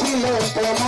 பட்டில பமா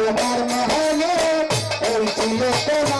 তোমার মহলে এই ছিল তোমার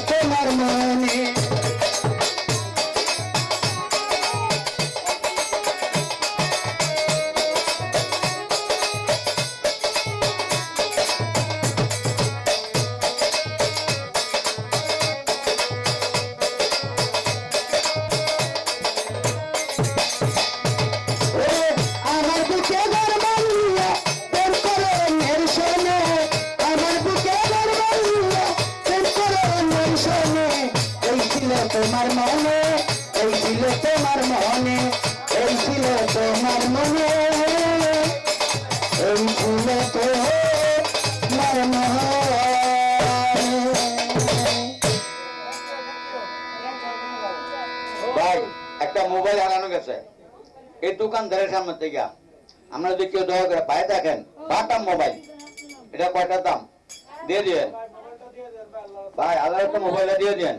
তোমার মনে। এই দোকানদারের সামনে থেকে আমরা যদি কেউ দয়া করে পায়ে দেখেন বাটাম মোবাইল। এটা কয়টা দাম? দিয়ে দিয়ে ভাই আল্লাহ মোবাইলটা দিয়ে দেন